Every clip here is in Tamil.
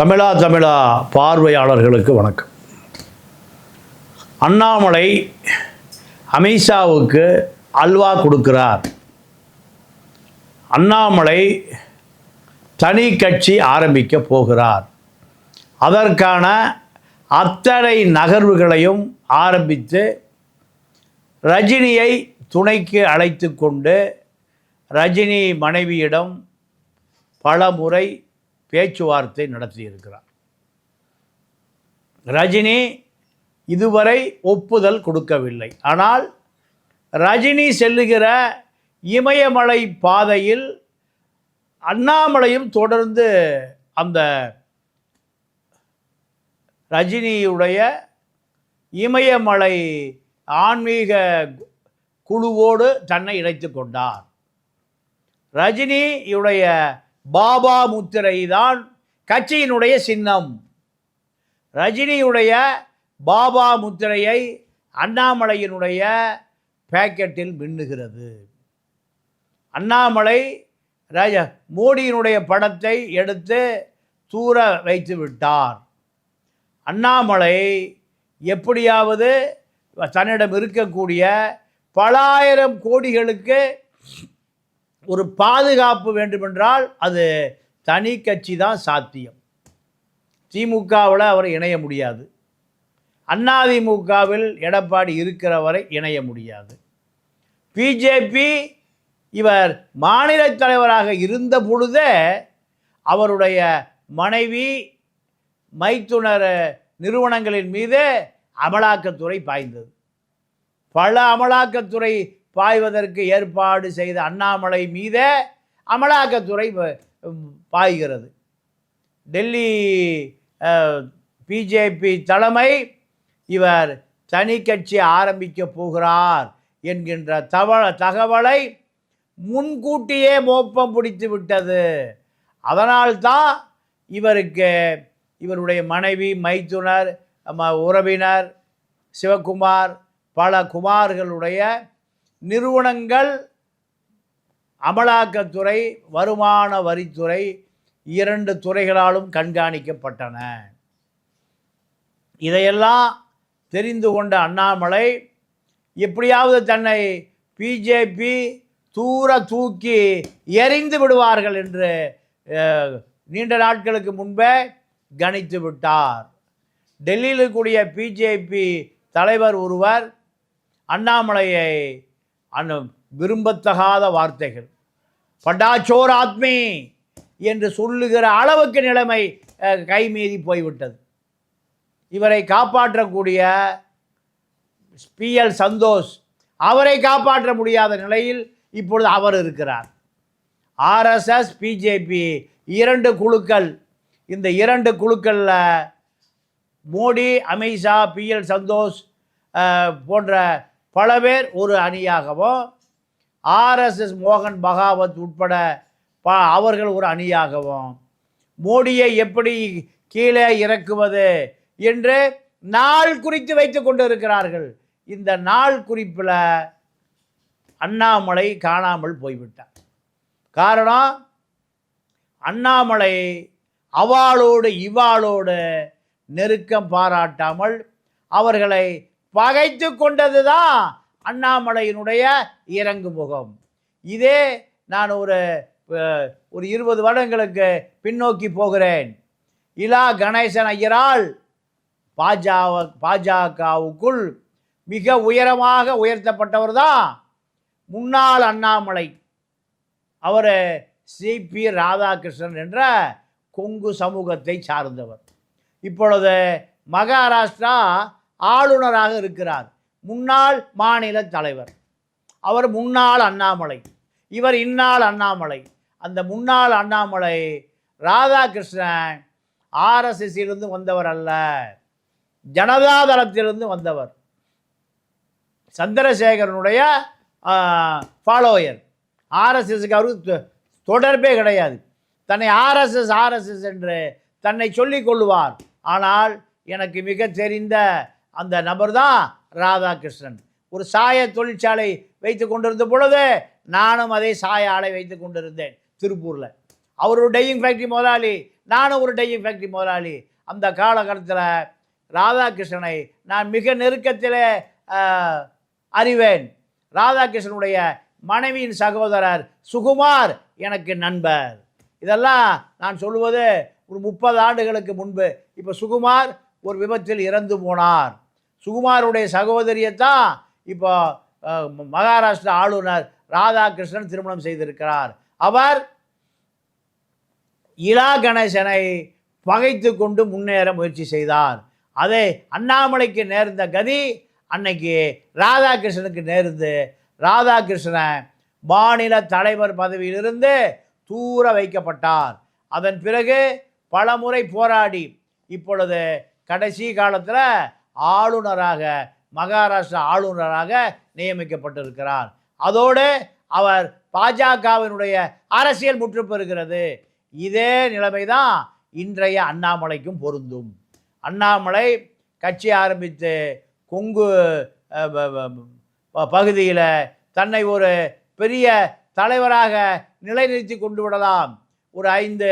தமிழா தமிழா பார்வையாளர்களுக்கு வணக்கம். அண்ணாமலை அமித்ஷாவுக்கு அல்வா கொடுக்கிறார். அண்ணாமலை தனி கட்சி ஆரம்பிக்க போகிறார். அதற்கான அத்தனை நகர்வுகளையும் ஆரம்பித்து ரஜினியை துணைக்கு அழைத்து கொண்டு ரஜினி மனைவியிடம் பல முறை பேச்சுவார்த்தை நடத்தியிருக்கிறார். ரஜினி இதுவரை ஒப்புதல் கொடுக்கவில்லை. ஆனால் ரஜினி செல்லுகிற இமயமலை பாதையில் அண்ணாமலையும் தொடர்ந்து அந்த ரஜினியுடைய இமயமலை ஆன்மீக குழுவோடு தன்னை இணைத்து கொண்டார். ரஜினியுடைய பாபா முத்திரை தான் கட்சியினுடைய சின்னம். ரஜினியுடைய பாபா முத்திரையை அண்ணாமலையினுடைய பேக்கெட்டில் மின்னுகிறது. அண்ணாமலை ரஜ மோடியினுடைய படத்தை எடுத்து தூர வைத்து விட்டார். அண்ணாமலை எப்படியாவது தன்னிடம் இருக்கக்கூடிய பலாயிரம் கோடிகளுக்கு ஒரு பாதுகாப்பு வேண்டுமென்றால் அது தனி கட்சி தான் சாத்தியம். திமுகவில் அவர் இணைய முடியாது. அதிமுகவில் எடப்பாடி இருக்கிற வரை இணைய முடியாது. பிஜேபி இவர் மாநில தலைவராக இருந்த பொழுதே அவருடைய மனைவி மைத்துனர் நிறுவனங்களின் மீது அமலாக்கத்துறை பாய்ந்தது. பல அமலாக்கத்துறை பாய்வதற்கு ஏற்பாடு செய்த அண்ணாமலை மீதே அமலாக்கத்துறை பாய்கிறது. டெல்லி பிஜேபி தலைமை இவர் தனி கட்சி ஆரம்பிக்க போகிறார் என்கின்ற தவ தகவலை முன்கூட்டியே மோப்பம் பிடித்து விட்டது. அதனால்தான் இவருக்கு இவருடைய மனைவி மைத்துனர் உறவினர் சிவகுமார் பல குமார்களுடைய நிறுவனங்கள் அமலாக்கத்துறை வருமான வரித்துறை இரண்டு துறைகளாலும் கண்காணிக்கப்பட்டன. இதையெல்லாம் தெரிந்து கொண்ட அண்ணாமலை எப்படியாவது தன்னை பிஜேபி தூர தூக்கி எறிந்து விடுவார்கள் என்று நீண்ட நாட்களுக்கு முன்பே கணித்து விட்டார். டெல்லியில் இருக்கக்கூடிய பிஜேபி தலைவர் ஒருவர் அண்ணாமலையை அந்த விரும்பத்தகாத வார்த்தைகள். படாச்சோர் ஆத்மி என்று சொல்லுகிற அளவுக்கு நிலைமை கைமீறி போய்விட்டது. இவரை காப்பாற்றக்கூடிய பிஎல் சந்தோஷ் அவரை காப்பாற்ற முடியாத நிலையில் இப்பொழுது அவர் இருக்கிறார். ஆர்எஸ்எஸ் பிஜேபி இரண்டு குழுக்கள். இந்த இரண்டு குழுக்களில் மோடி அமித்ஷா பிஎல் சந்தோஷ் போன்ற பல பேர் ஒரு அணியாகவும் ஆர்எஸ்எஸ் மோகன் பகாவத் உட்பட ப அவர்கள் ஒரு அணியாகவும் மோடியை எப்படி கீழே இறக்குவது என்று நாள் குறித்து வைத்து கொண்டு இருக்கிறார்கள் இந்த நாள் குறிப்பில் அண்ணாமலை காணாமல் போய்விட்டார். காரணம் அண்ணாமலை அவாளோடு இவாளோடு நெருக்கம் பாராட்டாமல் அவர்களை பகைத்து கொண்டதுதான் அண்ணாமலையினுடைய இறங்கு முகம் இதே நான் ஒரு ஒரு இருபது வருடங்களுக்கு பின்னோக்கி போகிறேன். இலா கணேசன் ஐயரால் பாஜக பாஜகவுக்குள் மிக உயரமாக உயர்த்தப்பட்டவர் தான் முன்னாள் அண்ணாமலை. அவர் சிபி ராதாகிருஷ்ணன் என்ற கொங்கு சமூகத்தை சார்ந்தவர். இப்பொழுது மகாராஷ்டிரா ஆளுநராக இருக்கிறார். முன்னாள் மாநில தலைவர். அவர் முன்னாள் அண்ணாமலை. இவர் இந்நாள் அண்ணாமலை. அந்த முன்னாள் அண்ணாமலை ராதாகிருஷ்ணன் ஆர்எஸ்எஸ்ஸிலிருந்து வந்தவர் அல்ல. ஜனதாதளத்திலிருந்து வந்தவர். சந்திரசேகரனுடைய ஃபாலோயர் ஆர்எஸ்எஸ்க்கு அவருக்கு தொ- தொடர்பே கிடையாது. தன்னை ஆர்எஸ்எஸ் ஆர்எஸ்எஸ் என்று தன்னை சொல்லிக் கொள்ளுவார். ஆனால் எனக்கு மிக தெரிந்த அந்த நபர் தான் ராதாகிருஷ்ணன். ஒரு சாய தொழிற்சாலை வைத்து கொண்டிருந்த பொழுது நானும் அதே சாய ஆலை வைத்து கொண்டிருந்தேன் திருப்பூரில். அவர் ஒரு டையிங் ஃபேக்ட்ரி முதலாளி நானும் ஒரு டையிங் ஃபேக்ட்ரி முதலாளி. அந்த காலகட்டத்தில் ராதாகிருஷ்ணனை நான் மிக நெருக்கத்தில் அறிவேன். ராதாகிருஷ்ணனுடைய மனைவியின் சகோதரர் சுகுமார் எனக்கு நண்பர். இதெல்லாம் நான் சொல்லுவது ஒரு முப்பது ஆண்டுகளுக்கு முன்பு. இப்போ சுகுமார் ஒரு விபத்தில் இறந்து போனார். சுகுமாருடைய சகோதரியத்தான் இப்போ மகாராஷ்டிரா ஆளுநர் ராதாகிருஷ்ணன் திருமணம் செய்திருக்கிறார். அவர் இலா கணேசனை பகைத்து கொண்டு முன்னேற முயற்சி செய்தார். அதே அண்ணாமலைக்கு நேர்ந்த கதி அன்னைக்கு ராதாகிருஷ்ணனுக்கு நேர்ந்து ராதாகிருஷ்ணன் மாநில தலைவர் பதவியிலிருந்து தூர வைக்கப்பட்டார். அதன் பிறகு பலமுறை போராடி இப்பொழுது கடைசி காலத்தில் ஆளுநராக மகாராஷ்டிரா ஆளுநராக நியமிக்கப்பட்டிருக்கிறார். அதோடு அவர் பாஜகவினுடைய அரசியல் முற்று பெறுகிறது இதே நிலைமைதான் இன்றைய அண்ணாமலைக்கும் பொருந்தும். அண்ணாமலை கட்சி ஆரம்பித்து கொங்கு பகுதியில் தன்னை ஒரு பெரிய தலைவராக நிலைநிறுத்தி கொண்டு விடலாம். ஒரு ஐந்து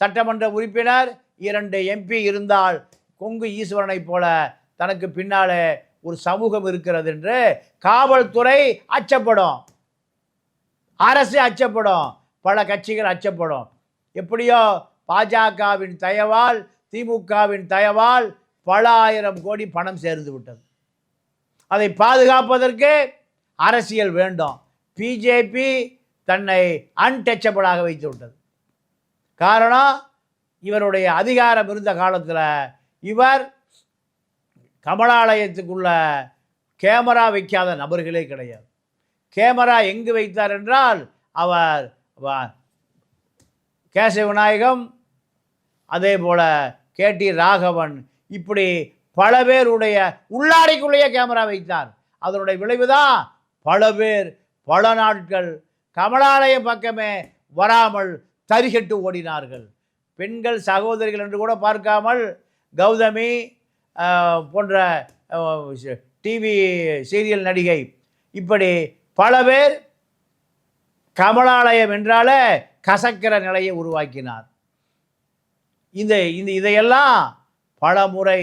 சட்டமன்ற உறுப்பினர் இரண்டு எம்பி இருந்தால் கொங்கு ஈஸ்வரனைப் போல தனக்கு பின்னாலே ஒரு சமூகம் இருக்கிறது என்று காவல்துறை அச்சப்படும். அரசு அச்சப்படும். பல கட்சிகள் அச்சப்படும். எப்படியோ பாஜகவின் தயவால் திமுகவின் தயவால் பல ஆயிரம் கோடி பணம் சேர்ந்து விட்டது. அதை பாதுகாப்பதற்கு அரசியல் வேண்டும். பிஜேபி தன்னை அன்டச்சபிளாக வைத்து விட்டது. காரணம் இவருடைய அதிகாரம் இருந்த காலத்தில் இவர் கமலாலயத்துக்குள்ள கேமரா வைக்காத நபர்களே கிடையாது. கேமரா எங்கு வைத்தார் என்றால் அவர் வ- கேசவ விநாயகம் அதே போல் கேடி ராகவன் இப்படி பல பேருடைய உள்ளாடைக்குள்ளேயே கேமரா வைத்தார். அதனுடைய விளைவுதான் பல பேர் பல நாட்கள் கமலாலயம் பக்கமே வராமல் தரிகட்டு ஓடினார்கள். பெண்கள் சகோதரிகள் என்று கூட பார்க்காமல் கௌதமி போன்ற டிவி சீரியல் நடிகை. இப்படி பல பேர் கமலாலயம் என்றாலே கசக்கிற நிலையை உருவாக்கினார். இந்த இந்த இதையெல்லாம் பல முறை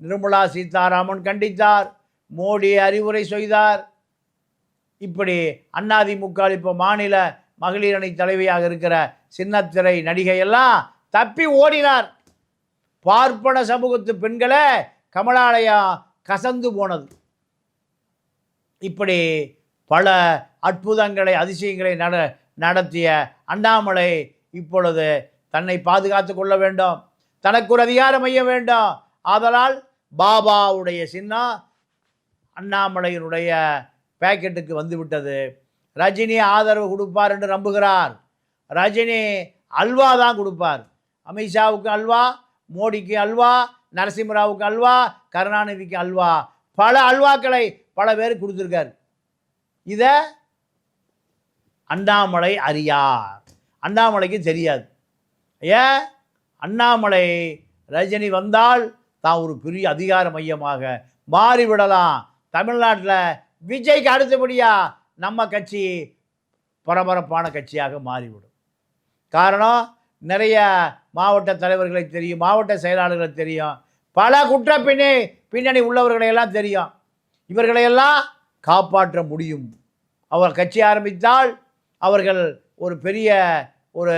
நிர்மலா சீதாராமன் கண்டித்தார் மோடி அறிவுரை செய்தார் இப்படி அண்ணாதிமுக இப்போ மாநில மகளிர் அணி தலைவியாக இருக்கிற சின்னத்திரை நடிகையெல்லாம் தப்பி ஓடினார். பார்ப்பன சமூகத்து பெண்களை கமலாலயம் கசந்து போனது. இப்படி பல அற்புதங்களை அதிசயங்களை நட நடத்திய அண்ணாமலை இப்பொழுது தன்னை பாதுகாத்து கொள்ள வேண்டும். தனக்கு ஒரு அதிகாரம் அய்ய வேண்டும். ஆதலால் பாபாவுடைய சின்னா அண்ணாமலையினுடைய பேக்கெட்டுக்கு வந்துவிட்டது. ரஜினி ஆதரவு கொடுப்பார் என்று நம்புகிறார். ரஜினி அல்வா தான் கொடுப்பார். அமித்ஷாவுக்கு அல்வா மோடிக்கு அல்வா நரசிம்மராவுக்கு அல்வா கருணாநிதிக்கு அல்வா. பல அல்வாக்களை பல பேர் கொடுத்துருக்கார். இதை அண்ணாமலை அறியார். அண்ணாமலைக்கு தெரியாது. ஏன் அண்ணாமலை ரஜினி வந்தால் தான் ஒரு பெரிய அதிகார மையமாக மாறிவிடலாம். தமிழ்நாட்டில் விஜய்க்கு அடுத்தபடியாக நம்ம கட்சி பரபரப்பான கட்சியாக மாறிவிடும். காரணம் நிறைய மாவட்ட தலைவர்களை தெரியும் மாவட்ட செயலாளர்களை தெரியும். பல குற்ற பின்னணி பின்னணி உள்ளவர்களை எல்லாம் தெரியும். இவர்களையெல்லாம் காப்பாற்ற முடியும். அவர் கட்சி ஆரம்பித்தால் அவர்கள் ஒரு பெரிய ஒரு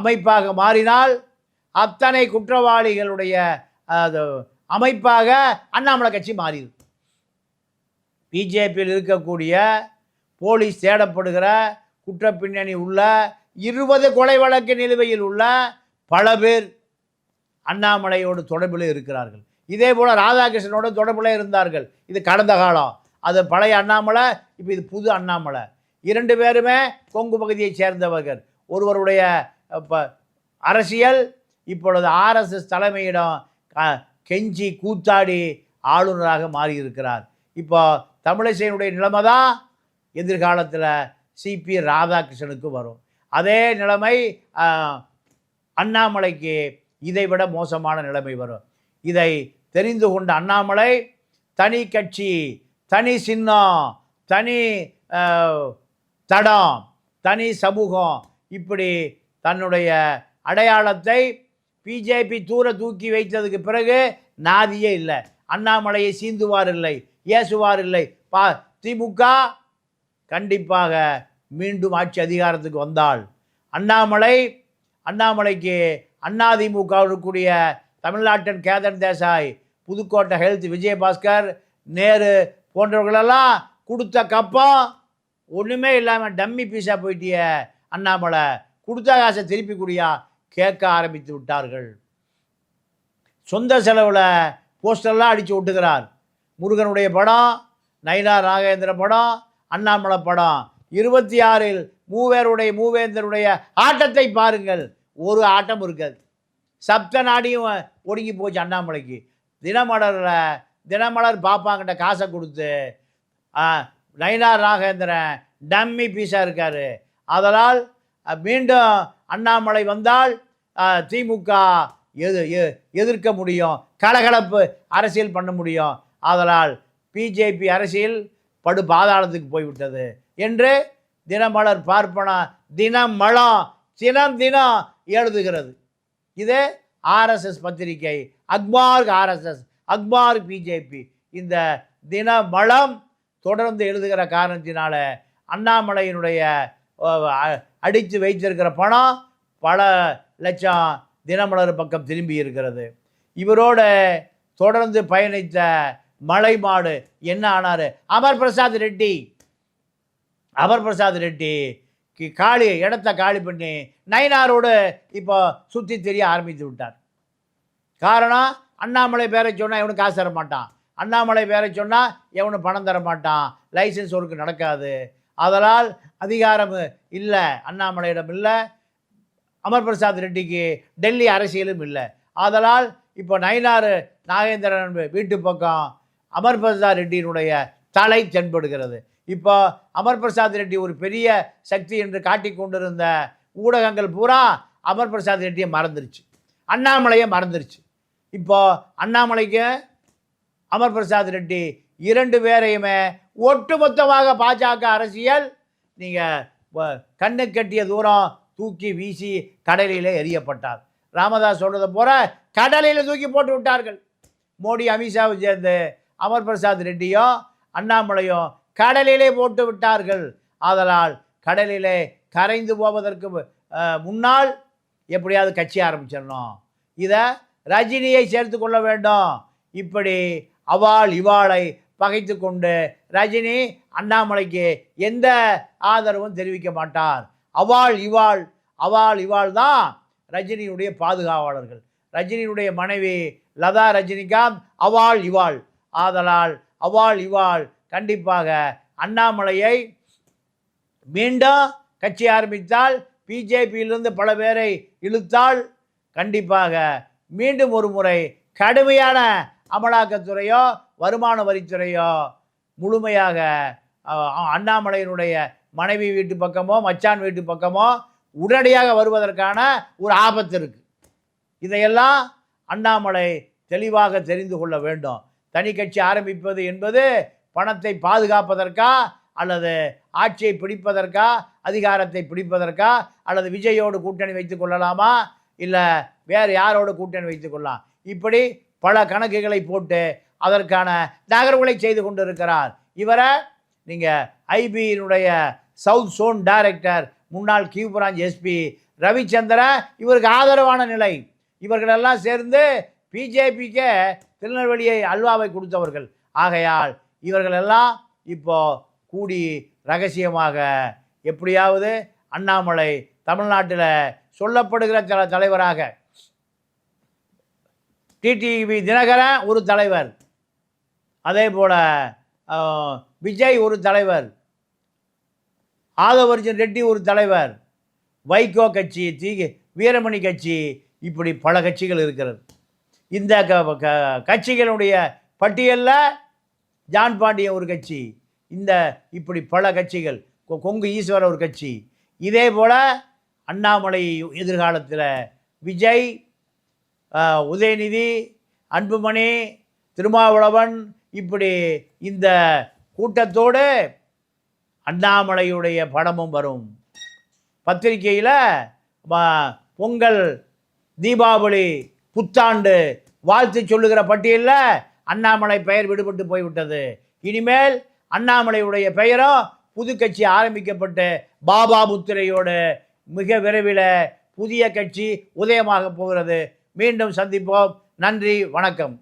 அமைப்பாக மாறினால் அத்தனை குற்றவாளிகளுடைய அது அமைப்பாக அண்ணாமலை கட்சி மாறிடும். பிஜேபியில் இருக்கக்கூடிய போலீஸ் தேடப்படுகிற குற்ற பின்னணி உள்ள இருபது கொலை வழக்கு நிலுவையில் உள்ள பல பேர் அண்ணாமலையோடு தொடர்பில் இருக்கிறார்கள். இதே போல் ராதாகிருஷ்ணனோட தொடர்பில் இருந்தார்கள். இது கடந்த காலம். அது பழைய அண்ணாமலை இப்போ இது புது அண்ணாமலை. இரண்டு பேருமே கொங்கு பகுதியைச் சேர்ந்தவர்கள். ஒருவருடைய இப்போ அரசியல் இப்பொழுது ஆர்எஸ்எஸ் தலைமையிடம் கெஞ்சி கூத்தாடி ஆளுநராக மாறியிருக்கிறார். இப்போ தமிழிசையினுடைய நிலைமை தான் எதிர்காலத்தில் சிபி ராதாகிருஷ்ணனுக்கு வரும். அதே நிலைமை அண்ணாமலைக்கு அண்ணாமலைக்கு இதைவிட மோசமான நிலைமை வரும். இதை தெரிந்து கொண்ட அண்ணாமலை தனி கட்சி தனி சின்னம் தனி தடம் தனி சமூகம் இப்படி தன்னுடைய அடையாளத்தை பிஜேபி தூர தூக்கி வைத்ததுக்கு பிறகு நாதியே இல்லை. அண்ணாமலையை சீந்துவார் இல்லை ஏசுவார் இல்லை. பா திமுக கண்டிப்பாக மீண்டும் ஆட்சி அதிகாரத்துக்கு வந்தால் அண்ணாமலை அண்ணாமலைக்கு அண்ணாதிமுகவில் இருக்கக்கூடிய தமிழ்நாட்டின் கேதன் தேசாய் புதுக்கோட்டை ஹெல்த் விஜயபாஸ்கர் நேரு போன்றவர்களெல்லாம் கொடுத்த கப்பம். ஒன்றுமே இல்லாமல் டம்மி பீஸாக போயிட்டிய அண்ணாமலை. கொடுத்த காசை திருப்பி குடியா கேட்க ஆரம்பித்து விட்டார்கள். சொந்த செலவில் போஸ்டர்லாம் அடித்து ஒட்டுகிறார். முருகனுடைய படம் நயினா நாகேந்திர படம் அண்ணாமலை படம். இருபத்தி ஆறில் மூவேருடைய மூவேந்தருடைய ஆட்டத்தை பாருங்கள். ஒரு ஆட்டம் இருக்காது. சப்த நாடியும் ஒடுங்கி போச்சு அண்ணாமலைக்கு. தினமலரில் தினமலர் பாப்பாங்கிட்ட காசை கொடுத்து நயினார் நாகேந்திரன் டம்மி பீஸாக இருக்கார். அதனால் மீண்டும் அண்ணாமலை வந்தால் திமுக எது எ- எதிர்க்க முடியும். கலகலப்பு அரசியல் பண்ண முடியும். அதனால் பிஜேபி அரசியல் படு பாதாளத்துக்கு போய்விட்டது. என்று தினமலர் பார்ப்பனா தினமலம் தினம் தினம் எழுதுகிறது. இது ஆர்எஸ்எஸ் பத்திரிகை அக்பார் ஆர்எஸ்எஸ் அக்பார் பிஜேபி இந்த தினமலம் தொடர்ந்து எழுதுகிற காரணத்தினால அண்ணாமலையினுடைய அடித்து வைத்திருக்கிற பணம் பல லட்சம் தினமலர் பக்கம் திரும்பி இருக்கிறது. இவரோட தொடர்ந்து பயணித்த மலைமாடு என்ன ஆனார்? அமர் பிரசாத் ரெட்டி. அமர் பிரசாத் ரெட்டி காலி இடத்த காலி பண்ணி நயினாரோடு இப்போ சுற்றி தெரிய ஆரம்பித்து விட்டார். காரணம் அண்ணாமலை பேரை சொன்னால் எவனும் காசு தர மாட்டான் அண்ணாமலை பேரை சொன்னால் எவனும் பணம் தர மாட்டான் லைசன்ஸ் ஒர்க்கு நடக்காது. அதனால் அதிகாரம் இல்லை அண்ணாமலையிடம் இல்லை. அமர் பிரசாத் ரெட்டிக்கு டெல்லி அரசியலும் இல்லை. ஆதலால் இப்போ நயினார் நாகேந்திரன் வீட்டு பக்கம் அமர் பிரசாத் ரெட்டியினுடைய தலை தென்படுகிறது. இப்போ அமர் பிரசாத் ரெட்டி ஒரு பெரிய சக்தி என்று காட்டி கொண்டிருந்த ஊடகங்கள் பூரா அமர் பிரசாத் ரெட்டியை மறந்துருச்சு. அண்ணாமலையை மறந்துருச்சு. இப்போ அண்ணாமலைக்கு அமர் பிரசாத் ரெட்டி இரண்டு பேரையுமே ஒட்டுமொத்தமாக பாஜக அரசியல் நீங்கள் கண்ணு கட்டிய தூரம் தூக்கி வீசி கடலில் எரியப்பட்டார் ராமதாஸ் சொல்கிறத போல கடலில் தூக்கி போட்டு விட்டார்கள். மோடி அமித்ஷாவை சேர்ந்து அமர் பிரசாத் ரெட்டியும் அண்ணாமலையும் கடலிலே போட்டு விட்டார்கள். ஆதலால் கடலிலே கரைந்து போவதற்கு முன்னால் எப்படியாவது கட்சி ஆரம்பிச்சிடணும். இதை ரஜினியை சேர்த்து கொள்ள வேண்டும். இப்படி அவாள் இவாளை பகைத்து கொண்டு ரஜினி அண்ணாமலைக்கு எந்த ஆதரவும் தெரிவிக்க மாட்டார். அவாள் இவாள் அவாள் இவாள் தான் ரஜினியுடைய பாதுகாவலர்கள். ரஜினியுடைய மனைவி லதா ரஜினிகாந்த் அவாள் இவாள். ஆதலால் அவாள் இவாள் கண்டிப்பாக அண்ணாமலையை மீண்டும் கட்சி ஆரம்பித்தால் பிஜேபியிலிருந்து பல பேரை இழுத்தால் கண்டிப்பாக மீண்டும் ஒரு முறை கடுமையான அமலாக்கத்துறையோ வருமான வரித்துறையோ முழுமையாக அண்ணாமலையினுடைய மனைவி வீட்டு பக்கமோ மச்சான் வீட்டு பக்கமோ உடனடியாக வருவதற்கான ஒரு ஆபத்து இருக்குது இதையெல்லாம் அண்ணாமலை தெளிவாக தெரிந்து கொள்ள வேண்டும். தனி கட்சி ஆரம்பிப்பது என்பது பணத்தை பாதுகாப்பதற்கா அல்லது ஆட்சியை பிடிப்பதற்கா அதிகாரத்தை பிடிப்பதற்கா அல்லது விஜயோடு கூட்டணி வைத்து கொள்ளலாமா? இல்லை வேறு யாரோடு கூட்டணி வைத்து கொள்ளலாம்? இப்படி பல கணக்குகளை போட்டு அதற்கான நகர்வுகளை செய்து கொண்டிருக்கிறார். இவரை நீங்கள் ஐபியினுடைய சவுத் சோன் டைரக்டர் முன்னாள் கியூ பிரான்ச் எஸ்பி ரவிச்சந்திரன் இவருக்கு ஆதரவான நிலை. இவர்களெல்லாம் சேர்ந்து பிஜேபிக்கு திருநெல்வேலியை அல்வாவை கொடுத்தவர்கள். ஆகையால் இவர்களெல்லாம் இப்போ கூடி ரகசியமாக எப்படியாவது அண்ணாமலை தமிழ்நாட்டில் சொல்லப்படுகிற சில தலைவராக. டிடிவி தினகரன் ஒரு தலைவர். அதே போல் விஜய் ஒரு தலைவர். ஆதவர்ஜன் ரெட்டி ஒரு தலைவர். வைகோ கட்சி தீ வீரமணி கட்சி இப்படி பல கட்சிகள் இருக்கிறது. இந்த க க- கட்சிகளுடைய பட்டியலில் ஜான் பாண்டியன் ஒரு கட்சி இந்த இப்படி பல கட்சிகள் கொ- கொங்கு ஈஸ்வர ஒரு கட்சி. இதே போல் அண்ணாமலை எதிர்காலத்தில் விஜய் உதயநிதி அன்புமணி திருமாவளவன் இப்படி இந்த கூட்டத்தோடு அண்ணாமலையுடைய படமும் வரும். பத்திரிக்கையில் பொங்கல் தீபாவளி புத்தாண்டு வாழ்த்து சொல்லுகிற பட்டியலில் அண்ணாமலை பெயர் விடுபட்டு போய்விட்டது. இனிமேல் அண்ணாமலையுடைய பெயரும் புது கட்சி ஆரம்பிக்கப்பட்டு பாபா முத்திரையோடு மிக விரைவில் புதிய கட்சி உதயமாக போகிறது. மீண்டும் சந்திப்போம். நன்றி வணக்கம்.